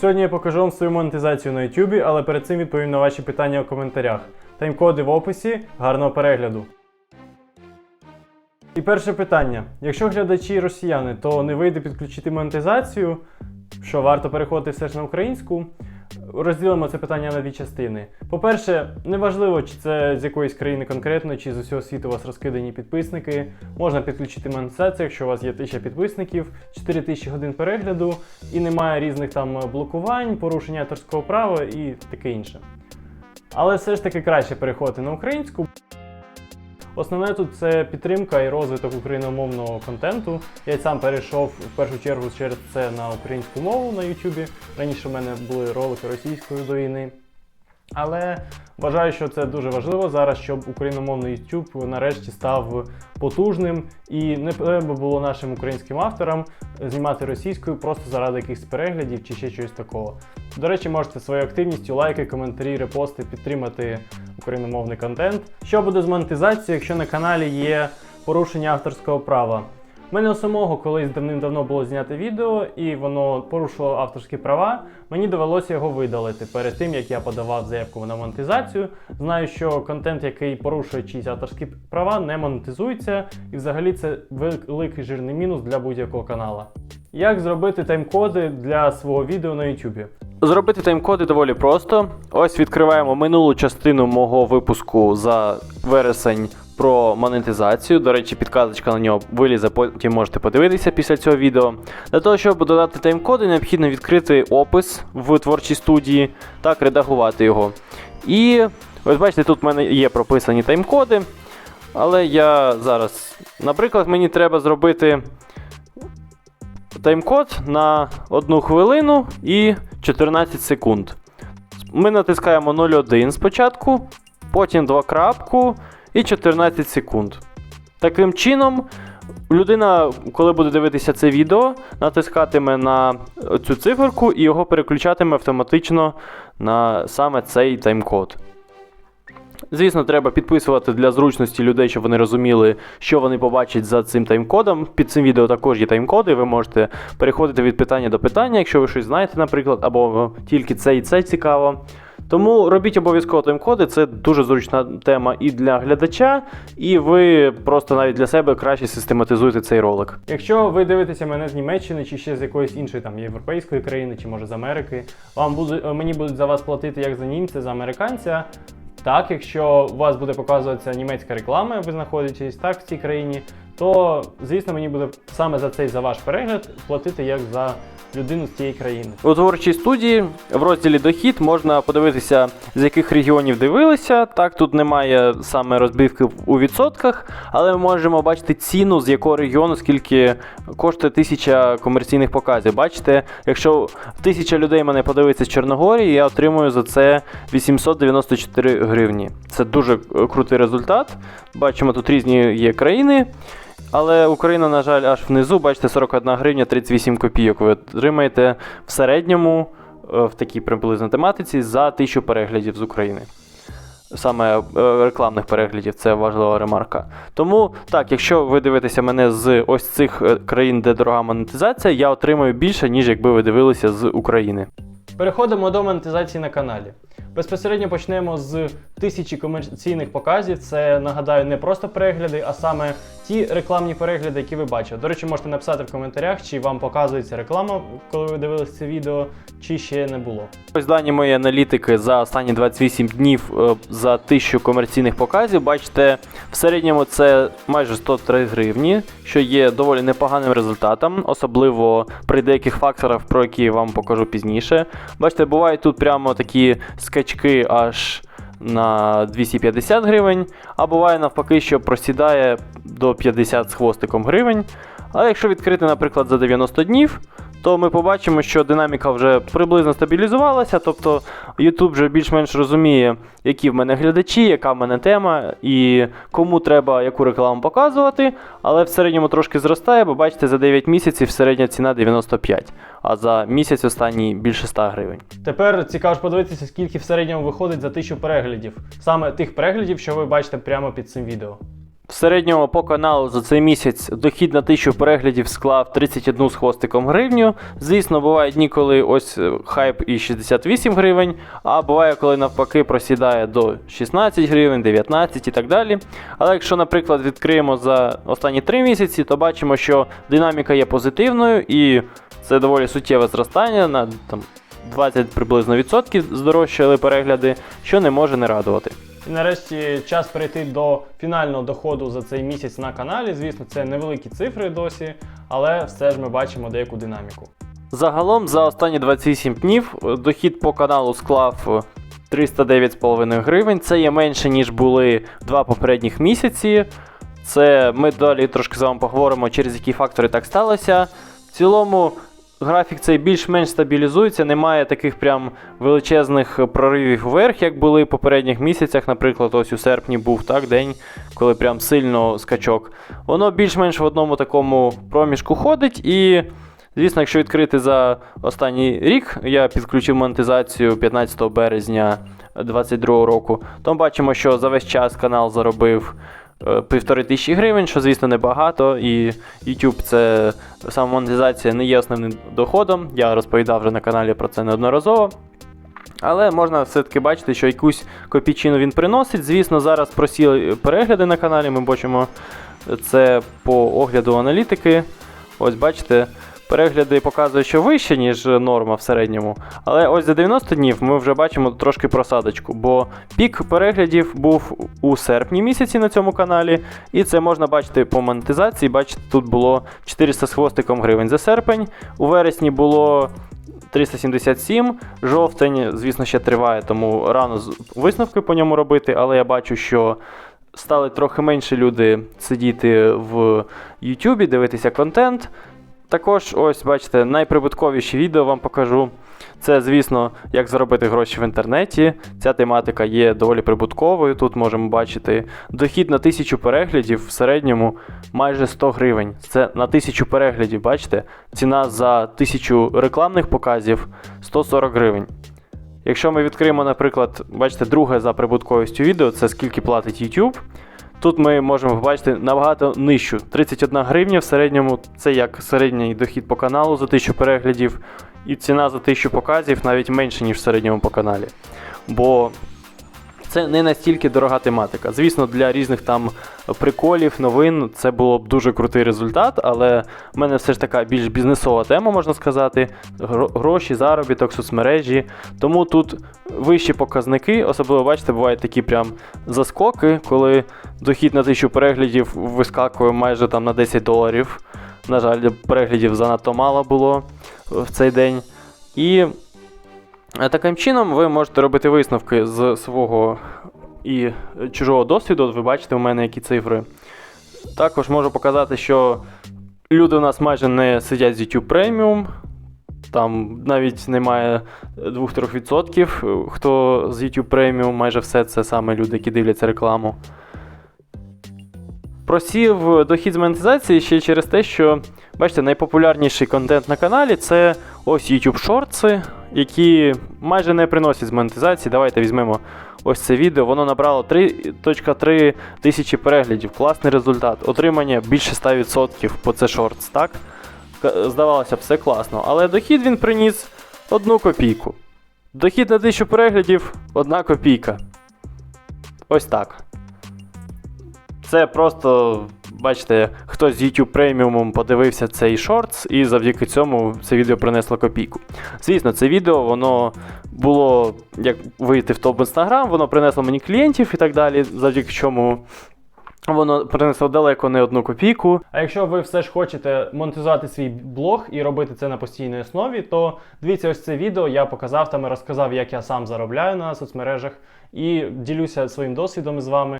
Сьогодні я покажу вам свою монетизацію на YouTube, але перед цим відповім на ваші питання у коментарях. Тайм-коди в описі. Гарного перегляду. І перше питання: якщо глядачі росіяни, то не вийде підключити монетизацію, що варто переходити все ж на українську. Розділимо це питання на дві частини. По-перше, неважливо, чи це з якоїсь країни конкретно, чи з усього світу у вас розкидані підписники. Можна підключити монетизацію, якщо у вас є 1000 підписників, 4000 годин перегляду і немає різних там блокувань, порушення авторського права і таке інше. Але все ж таки краще переходити на українську. Основне тут це підтримка і розвиток україномовного контенту. Я сам перейшов в першу чергу через це на українську мову на Ютубі. Раніше в мене були ролики російською до війни. Але вважаю, що це дуже важливо зараз, щоб україномовний YouTube нарешті став потужним і не треба було нашим українським авторам знімати російською просто заради якихось переглядів чи ще чогось такого. До речі, можете своєю активністю, лайки, коментарі, репости підтримати україномовний контент. Що буде з монетизацією, якщо на каналі є порушення авторського права? У мене у самого колись давним-давно було знято відео, і воно порушило авторські права. Мені довелося його видалити перед тим, як я подавав заявку на монетизацію. Знаю, що контент, який порушує чиїсь авторські права, не монетизується, і взагалі це великий жирний мінус для будь-якого канала. Як зробити тайм-коди для свого відео на YouTube? Зробити тайм-коди доволі просто. Ось відкриваємо минулу частину мого випуску за вересень про монетизацію. До речі, підказочка на нього вилізе, потім можете подивитися після цього відео. Для того, щоб додати тайм-коди, необхідно відкрити опис в творчій студії, так редагувати його. І ось бачите, тут в мене є прописані тайм-коди. Але я зараз, наприклад, мені треба зробити тайм-код на 1 хвилину і 14 секунд. Ми натискаємо 0,1 спочатку, потім 2 крапку і 14 секунд. Таким чином, людина, коли буде дивитися це відео, натискатиме на цю циферку і його переключатиме автоматично на саме цей тайм-код. Звісно, треба підписувати для зручності людей, щоб вони розуміли, що вони побачать за цим тайм-кодом. Під цим відео також є тайм-коди, ви можете переходити від питання до питання, якщо ви щось знаєте, наприклад, або тільки це і це цікаво. Тому робіть обов'язково тайм-коди, це дуже зручна тема і для глядача, і ви просто навіть для себе краще систематизуєте цей ролик. Якщо ви дивитеся мене з Німеччини чи ще з якоїсь іншої там європейської країни, чи може з Америки, вам буде, мені будуть за вас платити як за німця, за американця. Так, якщо у вас буде показуватися німецька реклама, ви знаходитесь так в цій країні, то звісно мені буде саме за цей за ваш перегляд платити як за людину з цієї країни. У творчій студії в розділі дохід можна подивитися, з яких регіонів дивилися. Так, тут немає саме розбивки у відсотках, але ми можемо бачити ціну, з якого регіону, скільки коштує тисяча комерційних показів. Бачите, якщо тисяча людей мене подивиться з Чорногорії, я отримую за це 894 гривні. Це дуже крутий результат. Бачимо, тут різні є країни. Але Україна, на жаль, аж внизу, бачите, 41 гривня 38 копійок. Ви отримаєте в середньому е, в такій приблизно тематиці за тисячу переглядів з України. Саме е, рекламних переглядів, це важлива ремарка. Тому так, якщо ви дивитеся мене з ось цих е, країн, де дорога монетизація, я отримаю більше, ніж якби ви дивилися з України. Переходимо до монетизації на каналі. Безпосередньо почнемо з тисячі комерційних показів. Це нагадаю не просто перегляди, а саме ті рекламні перегляди, які ви бачили. До речі, можете написати в коментарях, чи вам показується реклама, коли ви дивилися це відео, чи ще не було. Ось дані моєї аналітики за останні 28 днів е, за 1000 комерційних показів. Бачите, в середньому це майже 103 гривні, що є доволі непоганим результатом, особливо при деяких факторах, про які я вам покажу пізніше. Бачите, бувають тут прямо такі скачки аж на 250 гривень, а буває навпаки, що просідає до 50 з хвостиком гривень. Але якщо відкрити, наприклад, за 90 днів, то ми побачимо, що динаміка вже приблизно стабілізувалася, тобто YouTube вже більш-менш розуміє, які в мене глядачі, яка в мене тема і кому треба яку рекламу показувати. Але в середньому трошки зростає, бо бачите, за 9 місяців середня ціна 95, а за місяць останній більше 100 гривень. Тепер цікаво ж подивитися, скільки в середньому виходить за 1000 переглядів. Саме тих переглядів, що ви бачите прямо під цим відео. В середньому по каналу за цей місяць дохід на 1000 переглядів склав 31 з хвостиком гривню. Звісно, бувають дні, коли ось е, хайп і 68 гривень, а буває, коли навпаки просідає до 16 гривень, 19 і так далі. Але якщо, наприклад, відкриємо за останні 3 місяці, то бачимо, що динаміка є позитивною і це доволі суттєве зростання на там, 20 приблизно відсотків здорожчали перегляди, що не може не радувати. І нарешті час перейти до фінального доходу за цей місяць на каналі. Звісно, це невеликі цифри досі, але все ж ми бачимо деяку динаміку. Загалом за останні 28 днів е, дохід по каналу склав е, 309,5 гривень. Це є менше, ніж були два попередніх місяці. Це ми далі трошки з вами поговоримо, через які фактори так сталося. В цілому графік цей більш-менш стабілізується, немає таких прям величезних проривів вверх, як були в попередніх місяцях. Наприклад, ось у серпні був так день, коли прям сильно скачок. Воно більш-менш в одному такому проміжку ходить і. Звісно, якщо відкрити за останній рік, я підключив монетизацію 15 березня 2022 року, то ми бачимо, що за весь час канал заробив півтори тисячі гривень, що, звісно, небагато. І YouTube це сама монетизація не є основним доходом. Я розповідав вже на каналі про це неодноразово. Але можна все-таки бачити, що якусь копійчину він приносить. Звісно, зараз просіли перегляди на каналі. Ми бачимо це по огляду аналітики. Ось бачите, перегляди показують, що вище, ніж норма в середньому. Але ось за 90 днів ми вже бачимо трошки просадочку, бо пік переглядів був у серпні місяці на цьому каналі. І це можна бачити по монетизації. Бачите, тут було 400 з хвостиком гривень за серпень. У вересні було 377. Жовтень, звісно, ще триває, тому рано висновки по ньому робити, але я бачу, що стали трохи менше люди сидіти в Ютубі, дивитися контент. Також, ось, бачите, найприбутковіші відео вам покажу. Це, звісно, як заробити гроші в інтернеті. Ця тематика є доволі прибутковою. Тут можемо бачити дохід на 1000 переглядів в середньому майже 100 гривень. Це на 1000 переглядів, бачите? Ціна за 1000 рекламних показів 140 гривень. Якщо ми відкриємо, наприклад, бачите, друге за прибутковістю відео, це скільки платить YouTube. Тут ми можемо побачити набагато нижчу. 31 гривня в середньому це як середній дохід по каналу за 1000 переглядів, і ціна за 1000 показів навіть менше, ніж в середньому по каналі. Бо це не настільки дорога тематика. Звісно, для різних там приколів, новин це було б дуже крутий результат, але в мене все ж така більш бізнесова тема, можна сказати. Гроші, заробіток, соцмережі. Тому тут вищі показники, особливо бачите, бувають такі прям заскоки, коли дохід на 1000 переглядів вискакує майже там на 10 доларів. На жаль, переглядів занадто мало було в цей день. І таким чином ви можете робити висновки з свого і чужого досвіду. Ви бачите у мене які цифри. Також можу показати, що люди у нас майже не сидять з YouTube Premium. Там навіть немає 2-3%, хто з YouTube Premium, майже все це саме люди, які дивляться рекламу. Просів дохід з монетизації ще через те, що, бачите, найпопулярніший контент на каналі це ось YouTube Shorts, які майже не приносять з монетизації. Давайте візьмемо ось це відео. Воно набрало 3.3 тисячі переглядів. Класний результат. Отримання більше 100% по це Shorts, так? Здавалося б, все класно. Але дохід він приніс одну копійку. Дохід на 1000 переглядів одна копійка. Ось так. Це просто, бачите, хтось з YouTube преміумом подивився цей шортс, і завдяки цьому це відео принесло копійку. Звісно, це відео воно було як вийти в топ Instagram, воно принесло мені клієнтів і так далі, завдяки чому воно принесло далеко не одну копійку. А якщо ви все ж хочете монетизувати свій блог і робити це на постійній основі, то дивіться ось це відео. Я показав там і розказав, як я сам заробляю на соцмережах, і ділюся своїм досвідом з вами.